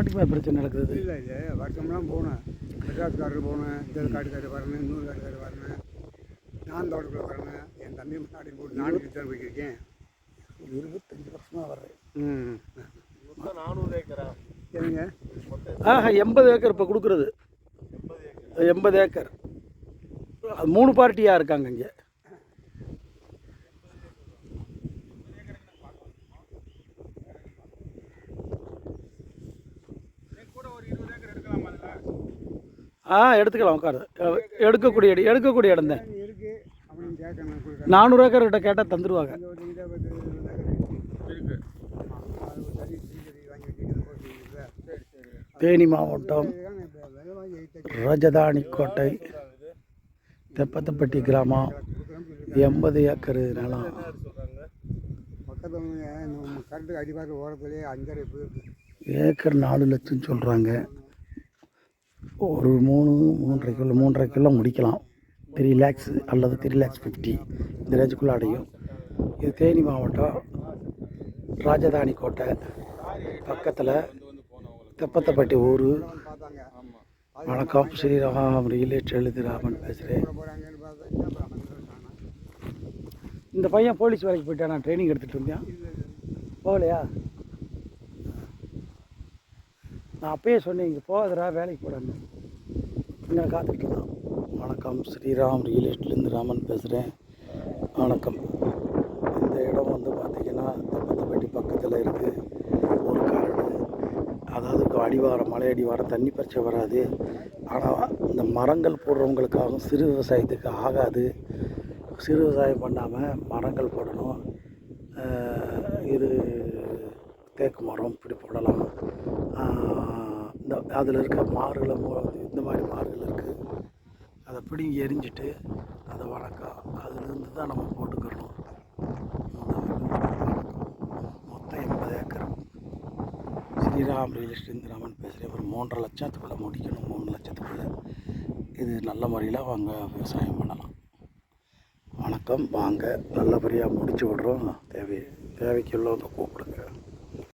மட்டுமே பிரச்சனை நடக்குது. இல்லை இல்லை வருஷம்லாம் போனேன். மெட்ராஸ்காரர் போனேன் இந்த காட்டுக்காரர் வரணும் இன்னொரு காட்டுக்காரர் வரணும். நான் தோட்டத்தில் வரணும். என் தம்பி முன்னாடி போட்டு நாலு தான் போய்க்கிருக்கேன். இருபத்தஞ்சி வருஷமாக வர்றேன். ம். நானூறு ஏக்கரா? சரிங்க ஆஹா எண்பது ஏக்கர் இப்போ கொடுக்குறது. எண்பது ஏக்கர்? அது மூணு பார்ட்டியாக இருக்காங்க இங்கே. ஆ எடுத்துக்கலாம் உட்காரு. எடுக்கக்கூடிய இடம் எடுக்கக்கூடிய இடம் தான். நானூறு ஏக்கர் கிட்ட கேட்டால் தந்துடுவாங்க தனி மாவட்டம் ராஜதானி கோட்டை தெப்பத்தப்பட்டி கிராமம் எண்பது ஏக்கர் நிலம். ஏக்கர் நாலு லட்சம் சொல்கிறாங்க ஒரு மூணு மூன்றரை கிலோ மூன்றரை கிலோ முடிக்கலாம். த்ரீ லேக்ஸ் அல்லது த்ரீ லேக்ஸ் ஃபிஃப்டி இந்த ரேஞ்சுக்குள்ளே அடையும். இது தேனி மாவட்டம் ராஜதானி கோட்டை பக்கத்தில் தெப்பத்தப்பட்டி ஊர். வணக்கம் ஸ்ரீராம் ரியலேட் எழுதிராமன் பேசுகிறேன் இந்த பையன் போலீஸ் வேலைக்கு போயிட்டான்? நான் ட்ரைனிங் எடுத்துகிட்டு இருந்தேன் போகலையா? நான் அப்பயே சொன்னேன் இங்கே போகாதரா வேலைக்கு போடான்னு. இங்கே காத்துக்கிட்டு இருந்தான். வணக்கம் ஸ்ரீராம் ரியல் எஸ்டேட்லேருந்து ராமன் பேசுகிறேன் வணக்கம். இந்த இடம் வந்து பார்த்திங்கன்னா தப்பத்தப்பட்டி பக்கத்தில் இருக்குது ஒரு காடு. அதாவது அடிவாரம் மலை அடிவாரம் தண்ணி பிரச்சனை வராது. ஆனால் இந்த மரங்கள் போடுறவங்களுக்காகவும் சிறு விவசாயத்துக்கு ஆகாது. சிறு விவசாயம் பண்ணாமல் மரங்கள் போடணும். இது தேக்கு மரம் இப்படி போடலாம். இந்த அதில் இருக்க மாறுகளை இந்த மாதிரி மாறுகள் இருக்குது அதை பிடிங்கி எரிஞ்சிட்டு அதை வளர்ക്കാം அதுலேருந்து தான் நம்ம போட்டுக்கிறணும். மொத்தம் எண்பது acre. Sriram real estate Raman பேசுகிறேன் ஒரு மூன்றரை லட்சத்துக்குள்ளே முடிக்கணும். மூணு லட்சத்துக்குள்ளே. இது நல்ல முறையில் வாங்க விவசாயம் பண்ணலாம். வணக்கம். வாங்க. நல்லபடியாக முடிச்சு விட்றோம். தேவை தேவைக்குள்ளவங்க கூப்பிடுங்க